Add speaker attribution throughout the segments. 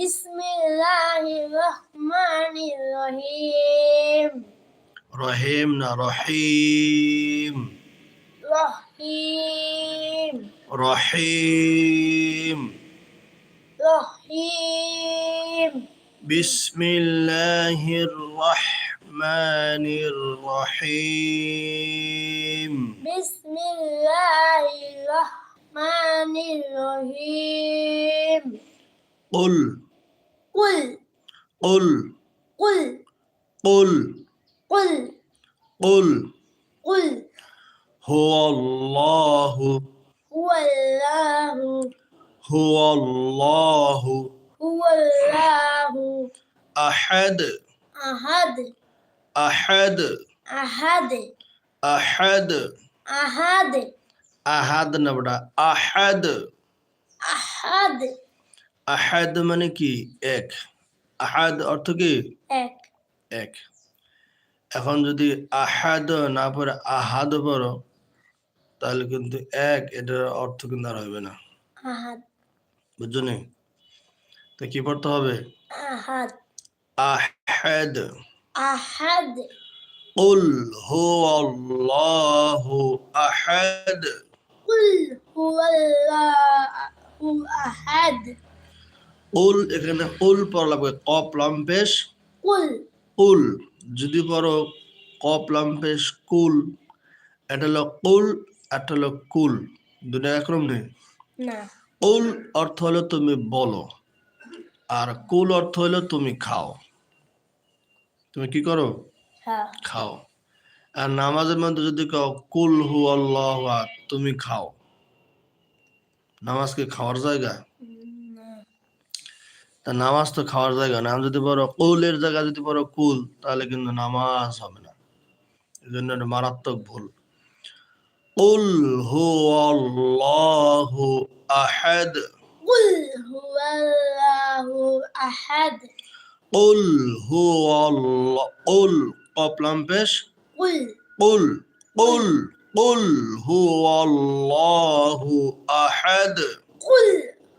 Speaker 1: بسم الله الرحمن الرحيم
Speaker 2: رحيم رحيم
Speaker 1: رحيم
Speaker 2: رحيم
Speaker 1: رحيم
Speaker 2: بسم الله الرحمن الرحيم
Speaker 1: بسم الله الرحمن الرحيم
Speaker 2: قل
Speaker 1: قل
Speaker 2: قل
Speaker 1: قل
Speaker 2: قل
Speaker 1: قل
Speaker 2: قل.
Speaker 1: قل.
Speaker 2: هو الله
Speaker 1: هو الله
Speaker 2: هو الله.
Speaker 1: هو الله.
Speaker 2: أحد
Speaker 1: أحد
Speaker 2: أحد
Speaker 1: أحد
Speaker 2: أحد.
Speaker 1: أحد.
Speaker 2: أحد نبدا أحد.
Speaker 1: أحد.
Speaker 2: আহাদ মানে কি এক আহাদ অর্থ কি
Speaker 1: এক
Speaker 2: এক এখন যদি আহাদ না পড়ে আহাদ পড়ো তাহলে কিন্তু এক এটার অর্থ কিন্তু আর হবে না
Speaker 1: আহাদ
Speaker 2: বুঝছো নি তো কি পড়তে হবে
Speaker 1: আহাদ
Speaker 2: আহাদ
Speaker 1: আহাদ
Speaker 2: قل هو الله أحد
Speaker 1: قل هو الله أحد
Speaker 2: উল এখানে উল পড়া লাগবে কপ লম্পেশ
Speaker 1: কুল।
Speaker 2: কুল যদি পড়ো কপ লম্পেশ কুল এটা হলো কুল একটা হলো কুল। দুটো একরম নেই? কুল অর্থ হলো তুমি বলো আর কুল অর্থ হলো তুমি খাও। তুমি কি করো?
Speaker 1: হ্যাঁ।
Speaker 2: খাও। আর নামাজের মধ্যে যদি কাও কুল হু আল্লাহ তুমি খাও। নামাজকে খাওয়ার জায়গা? তা নামাজ তো খাওয়ার জায়গা না। আমি যদি বড় কৌলের জায়গা যদি বড় কুল তাহলে কিন্তু নামাজ হবে না। এই জন্য মারাত্মক ভুল। কুল হু আল্লাহ আহাদ।
Speaker 1: কুল হু আল্লাহ আহাদ।
Speaker 2: কুল হু আল্লাহ কুল কপলাম পেশ।
Speaker 1: কুল।
Speaker 2: কুল কুল কুল হু আল্লাহ আহাদ।
Speaker 1: কুল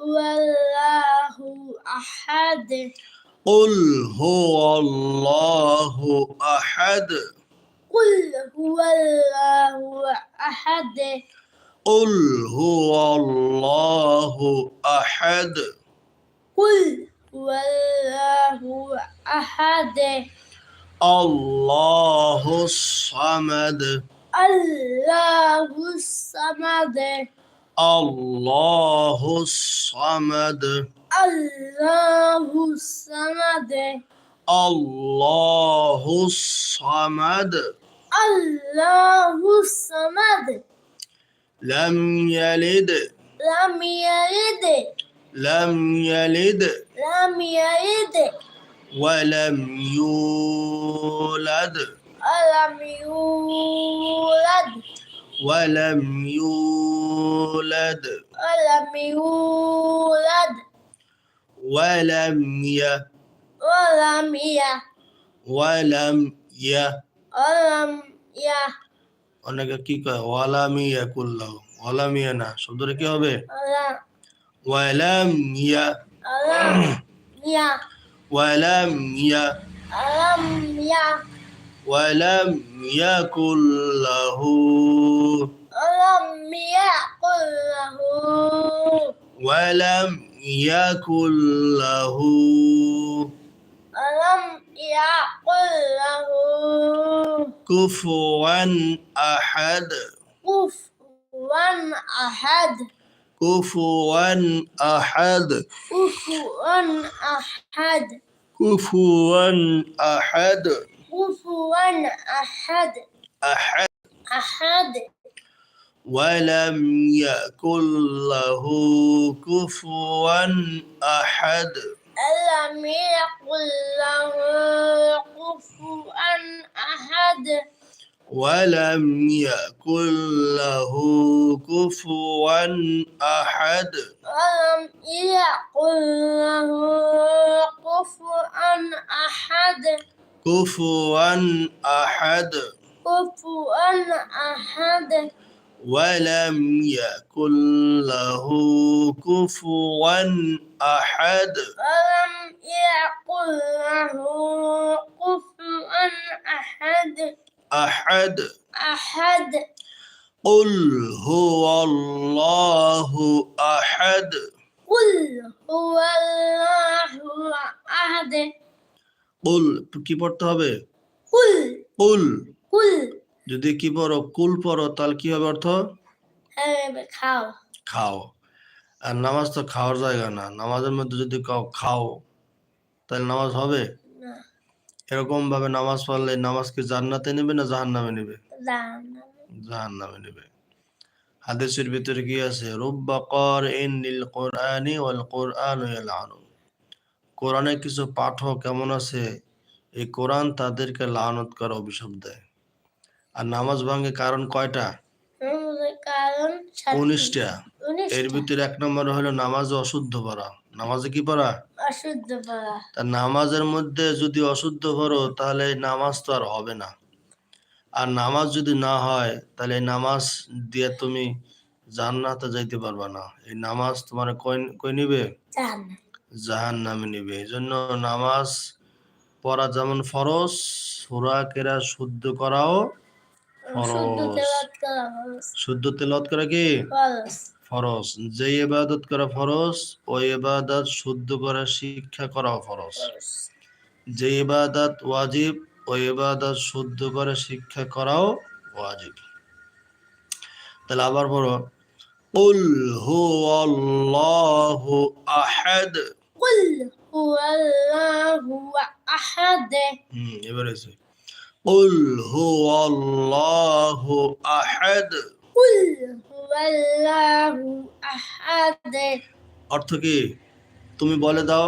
Speaker 1: হু আল্লাহ أحد.
Speaker 2: قل هو الله أحد.
Speaker 1: قل هو الله أحد.
Speaker 2: قل هو الله أحد.
Speaker 1: قل هو الله أحد.
Speaker 2: الله الصمد.
Speaker 1: الله الصمد.
Speaker 2: الله الصمد.
Speaker 1: الله الصمد
Speaker 2: الله الصمد
Speaker 1: الله الصمد
Speaker 2: لم يلد
Speaker 1: لم يلد
Speaker 2: لم يلد
Speaker 1: لم يلد
Speaker 2: ولم يولد
Speaker 1: ولم يولد
Speaker 2: ولم يولد
Speaker 1: ولم يولد
Speaker 2: ولم ي
Speaker 1: ولم ي
Speaker 2: ولم ي
Speaker 1: ولم ي
Speaker 2: অনেকে কি কয় ওয়ালামিয়া কুল্লাহ ওয়ালামিয়া না শব্দটা কি হবে
Speaker 1: ولم
Speaker 2: ওয়ালাম ইয়া
Speaker 1: ولم ي
Speaker 2: ওয়ালাম ইয়া
Speaker 1: ولم ي
Speaker 2: ওয়ালাম ইয়াকুল লাহু
Speaker 1: ولم يكن له. ولم يكن له.
Speaker 2: كفوا أحد.
Speaker 1: كفوا أحد.
Speaker 2: كفوا أحد.
Speaker 1: كفوا أحد.
Speaker 2: كفوا أحد.
Speaker 1: كفوا أحد.
Speaker 2: أحد.
Speaker 1: أحد.
Speaker 2: ولم يكن له كفوا أحد.
Speaker 1: ألم يقل له كفوا أحد؟
Speaker 2: ولم يكن له كفوا أحد.
Speaker 1: ولم يقل له كفوا أحد؟
Speaker 2: كفوا أحد.
Speaker 1: كفوا أحد.
Speaker 2: ولم يكن له كفوا أحد
Speaker 1: ولم يقل له كفوا أحد
Speaker 2: أحد
Speaker 1: أحد
Speaker 2: قل هو الله أحد
Speaker 1: قل هو الله أحد
Speaker 2: কুল কি পড়তে হবে
Speaker 1: قل
Speaker 2: কুল
Speaker 1: قل
Speaker 2: যদি কি পড়ো? কুল পড়ো তাহলে কি হবে অর্থ
Speaker 1: খাও।
Speaker 2: খাও। আর নামাজ তো খাওয়ার জায়গা না। নামাজের মধ্যে যদি কাউ খাও। তাহলে নামাজ হবে? এরকম ভাবে নামাজ পড়লে নামাজ কি জান্নাতে নেবে না জাহান নামে নেবে? জাহান নামে নেবে। হাদিসের ভিতরে কি আছে? রুব্বা কর ইন নীল কোরআনি ওয়াল কোরআন কোরআনে কিছু পাঠক কেমন আছে এই কোরআন তাদেরকে লানত করা অভিশাপ দেয়। আর নামাজ ভাঙে কারণ কয়টা? উনিশটা। এর ভিতরে এক নম্বর হলো নামাজ অশুদ্ধ পড়া। নামাজে কি পড়া?
Speaker 1: অশুদ্ধ পড়া।
Speaker 2: তা নামাজের মধ্যে যদি অশুদ্ধ পড়ো তাহলে এই নামাজ তো আর হবে না। আর নামাজ যদি না হয় তাহলে নামাজ দিয়ে তুমি জান্নাতে যাইতে পারবা না। এই নামাজ তোমার কই কই নিবে? জাহান নামে নিবে। এই জন্য নামাজ পড়া যেমন ফরজ সুরা কেরা শুদ্ধ করাও
Speaker 1: শুদ্ধ
Speaker 2: ফরজ।
Speaker 1: তেলাওয়াত করা ফরজ
Speaker 2: শুদ্ধ তেলত করা কি
Speaker 1: ফরজ
Speaker 2: ফরজ যে ইবাদত করা ফরজ ওই ইবাদত শুদ্ধ করা শিক্ষা করাও ফরজ
Speaker 1: ফরজ।
Speaker 2: যে ইবাদত ওয়াজিব ওই ইবাদত শুদ্ধ করে শিক্ষা করাও ওয়াজিব তাহলে আবার পড়ো قل هو الله أحد
Speaker 1: قل هو الله أحد
Speaker 2: হুম এবার এসে قل هو الله أحد
Speaker 1: قل هو الله أحد
Speaker 2: অর্থ কি তুমি বলে দাও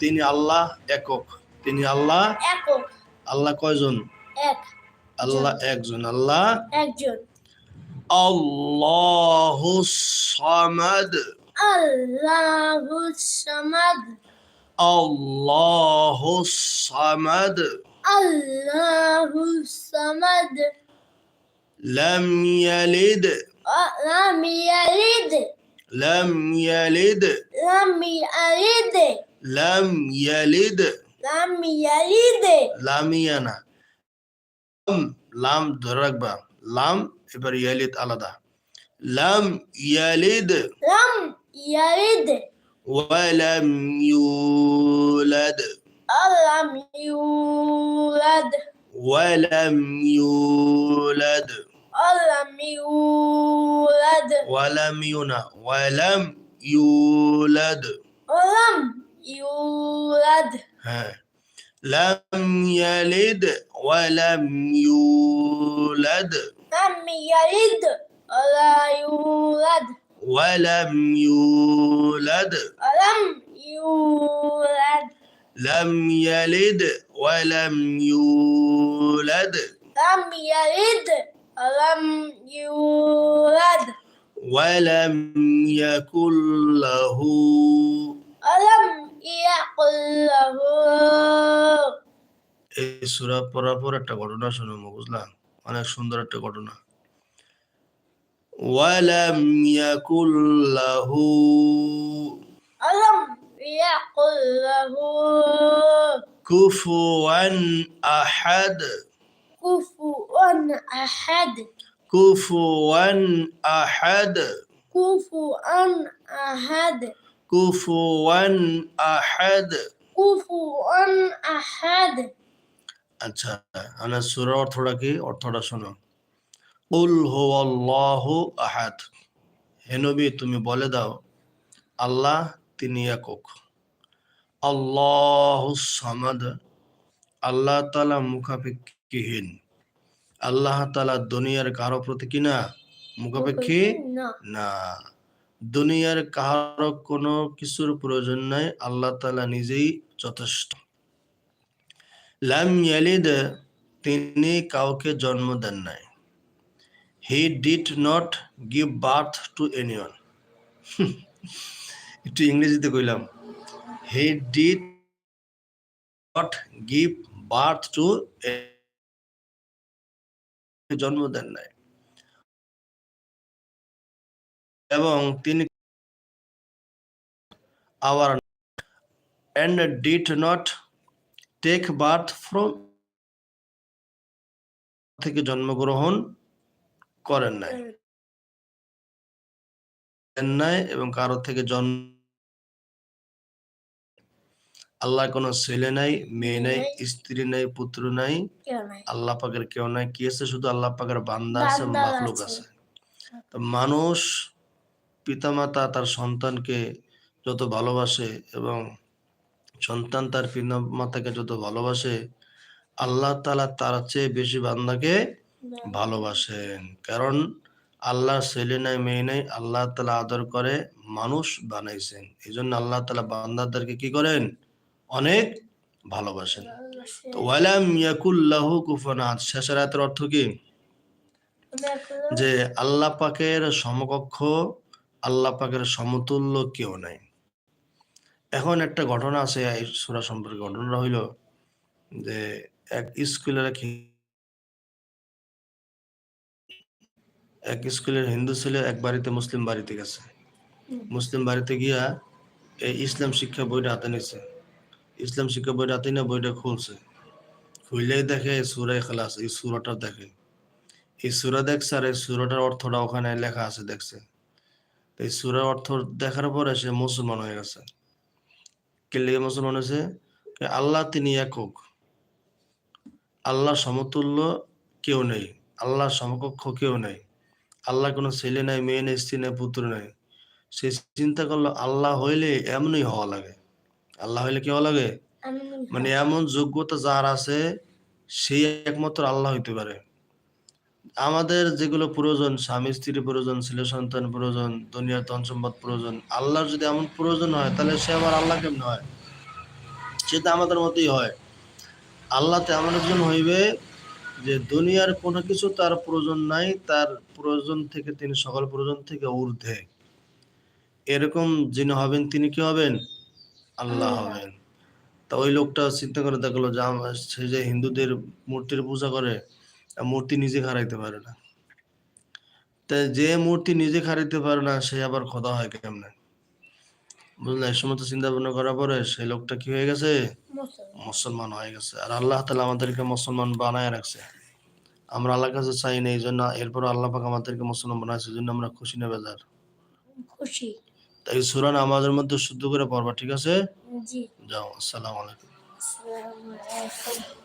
Speaker 2: তিনি আল্লাহ একক তিনি আল্লাহ
Speaker 1: একক
Speaker 2: আল্লাহ কয়জন
Speaker 1: এক
Speaker 2: আল্লাহ একজন আল্লাহ
Speaker 1: একজন
Speaker 2: আল্লাহু সামাদ
Speaker 1: আল্লাহু Samad
Speaker 2: Allahu Samad.
Speaker 1: Allahu Samad.
Speaker 2: Lem yelid.
Speaker 1: Lem yelid.
Speaker 2: Lem yelid.
Speaker 1: Lem yelid.
Speaker 2: Lem yelid.
Speaker 1: Lem yelid.
Speaker 2: Lam yana. Lam lam durakba. Lam ibar yelid alada. Lam yelid.
Speaker 1: Lam yelid.
Speaker 2: ولم يولد.
Speaker 1: ألم يولد.
Speaker 2: ولم يولد.
Speaker 1: ولم يولد.
Speaker 2: ولم ينا ولم يولد.
Speaker 1: ولم يولد.
Speaker 2: ها. لم يلد. ولم يولد.
Speaker 1: لم يلد. ولا يولد.
Speaker 2: ওয়ালাম ইউলাদ
Speaker 1: ولم يولد
Speaker 2: لم يلد ولم يولد
Speaker 1: لم يلد ولم يولد
Speaker 2: ولم يكن له
Speaker 1: ولم يقل له
Speaker 2: এই সূরা পড়ার পর একটা ঘটনা শুনবো বুঝলাম অনেক সুন্দর একটা ঘটনা ولم يكن له
Speaker 1: ولم يقل له
Speaker 2: كفوا أحد
Speaker 1: كفوا أحد
Speaker 2: كفوا أحد
Speaker 1: كفوا أحد
Speaker 2: كفوا أحد
Speaker 1: كفوا أحد
Speaker 2: আচ্ছা আমরা সূরার অর্থটা কি অর্থটা শোনো আহাদ। হে নবী তুমি বলে দাও আল্লাহ তিনি একক। আল্লাহ সামাদ আল্লাহ তালা মুখাপেক্ষীহীন। আল্লাহ তালা দুনিয়ার কারও প্রতি কি না? মুখাপেক্ষী
Speaker 1: না।
Speaker 2: না। দুনিয়ার কারও কোনো কিছুর প্রয়োজন নাই আল্লাহ তালা নিজেই যথেষ্ট। লাম ইয়ালিদ তিনি কাউকে জন্ম দেন নাই। He did not give birth to anyone একটু ইংরেজিতে কইলাম। He did not give birth to জন্ম দেন নাই। এবং তিনি আবার and did not take birth from থেকে জন্মগ্রহণ করেন নাই। নাই এবং কারও থেকে জন্ম আল্লাহ কোনো ছেলে নাই মেয়ে নাই স্ত্রী নাই পুত্র নাই আল্লাহ পাকের কেউ নাই। কি আছে? শুধু আল্লাহ পাকের বান্দা আছে মাখলুক
Speaker 1: আছে।
Speaker 2: আছে। তো মানুষ পিতামাতা তার সন্তানকে যত ভালোবাসে এবং সন্তান তার পিতামাতাকে যত ভালোবাসে আল্লাহ তালা তার চেয়ে বেশি বান্দাকে ভালোবাসেন। কারণ আল্লাহ ছেলে নাই মেয়ে নাই আল্লাহ তালা আদর করে মানুষ বানাইছেন। এই জন্য আল্লাহ তালা বান্দাদেরকে কি করেন? অনেক ভালোবাসেন। তো ওয়ালাম ইয়াকুল্লাহু আহাদ। শেষের আয়াতের অর্থ কি? যে আল্লাহ পাকের সমকক্ষ আল্লাহ পাকের সমতুল্য কেউ নাই। এখন একটা ঘটনা আছে এই সূরা সম্পর্কে ঘটনাটা হইল যে এক স্কুলের এক স্কুলের হিন্দু ছেলে এক বাড়িতে মুসলিম বাড়িতে গেছে। মুসলিম বাড়িতে গিয়া এই ইসলাম শিক্ষা বইটা হাতে নিছে। ইসলাম শিক্ষা বইটা হাতে নিয়ে বইটা খুলছে। খুললেই দেখে এই সুরাই খালাস এই সুরাটা দেখে। এই সুরা দেখছে আর এই সুরাটার অর্থটা ওখানে লেখা আছে দেখছে। এই সুরার অর্থ দেখার পরে সে মুসলমান হয়ে গেছে। কে লেগে মুসলমান হয়েছে? আল্লাহ তিনি একক। আল্লাহ সমতুল্য কেউ নেই। আল্লাহ সমকক্ষ কেউ নেই। আল্লাহ কোনো ছেলে নাই মেয়ে নেই স্ত্রী নেই পুত্র নাই। সে চিন্তা করল আল্লাহ হইলে এমনই হওয়া লাগে। আল্লাহ হইলে কি হওয়া লাগে? মানে এমন যোগ্যতা যার আছে সেই একমাত্র আল্লাহ হইতে পারে। আমাদের যেগুলো প্রয়োজন স্বামী স্ত্রীর প্রয়োজন ছেলে সন্তান প্রয়োজন দুনিয়ার ধন সম্পদ প্রয়োজন আল্লাহর যদি এমন প্রয়োজন হয় তাহলে সে আবার আল্লাহ কেমন হয়? সেটা আমাদের মতোই হয়। আল্লাহতে এমন একজন হইবে যে দুনিয়ার কোনো কিছু তার প্রয়োজন নাই তার প্রয়োজন থেকে তিনি সকল প্রয়োজন থেকে ঊর্ধ্বে। এরকম যিনি হবেন তিনি কি হবেন? আল্লাহ। হবেন। তা ওই লোকটা চিন্তা করে দেখল যে সে যে হিন্দুদের মূর্তির পূজা করে মূর্তি নিজে খারাইতে পারে না। তা যে মূর্তি নিজে খারাইতে পারে না সে আবার খোদা হয় কেমনে? বুঝলেন এই সমস্ত চিন্তা ভাবনা করার পরে সেই লোকটা কি হয়ে গেছে? মুসলমান। হয়ে গেছে। আর আল্লাহ তালা আমাদেরকে মুসলমান বানায় রাখছে। আমরা আল্লাহর কাছে চাই না এই জন্য এরপর আল্লাহ পাক আমাদেরকে মুসলমান বানাইছে জন্য আমরা খুশি না বেজার।
Speaker 1: খুশি।
Speaker 2: তাই সুরান আমাদের মধ্যে শুদ্ধ করে পড়বা ঠিক আছে?
Speaker 1: জি।
Speaker 2: যাও আসসালামু আলাইকুম।
Speaker 1: আসসালামু আলাইকুম।